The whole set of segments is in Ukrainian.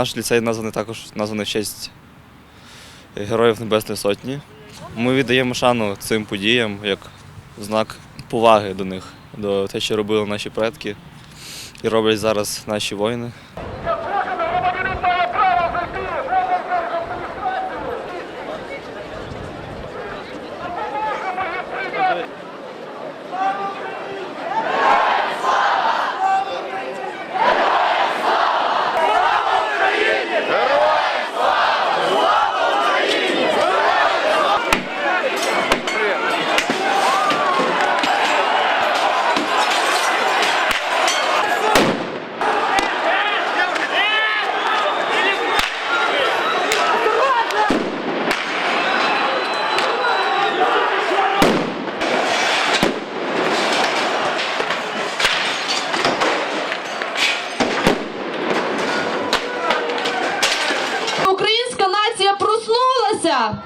наш ліцей названий також названий в честь Героїв Небесної Сотні. Ми віддаємо шану цим подіям як знак поваги до них, до те, що робили наші предки і роблять зараз наші воїни. Проснулася.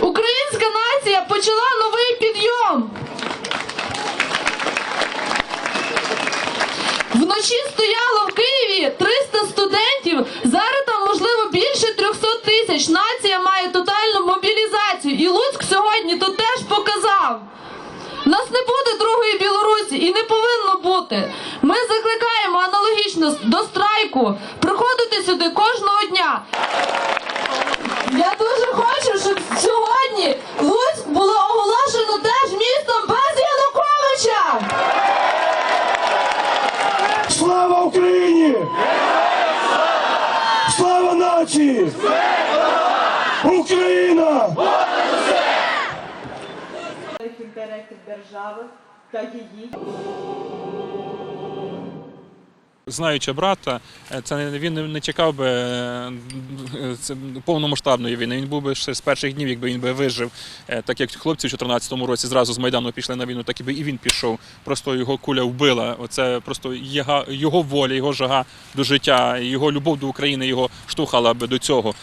Українська нація почала новий підйом. Вночі стояло в Києві 300 студентів. Зараз там можливо більше 300 тисяч. Нація має тотальну мобілізацію. І Луцьк сьогодні тут теж показав. Нас не буде другої Білорусі і не повинно бути. Ми закликаємо аналогічно до страйку приходити сюди кожного дня. Я Слава нації! Україна! інтересів держави та її Знаючи брата, е, це він не- чекав би е, це, повномасштабної війни. Він був би ще з перших днів, якби він би вижив, Е, так як хлопці в 2014 році зразу з Майдану пішли на війну, так і і він пішов. Просто його куля вбила. Оце просто його воля, його жага до життя, його любов до України його штовхала би до цього.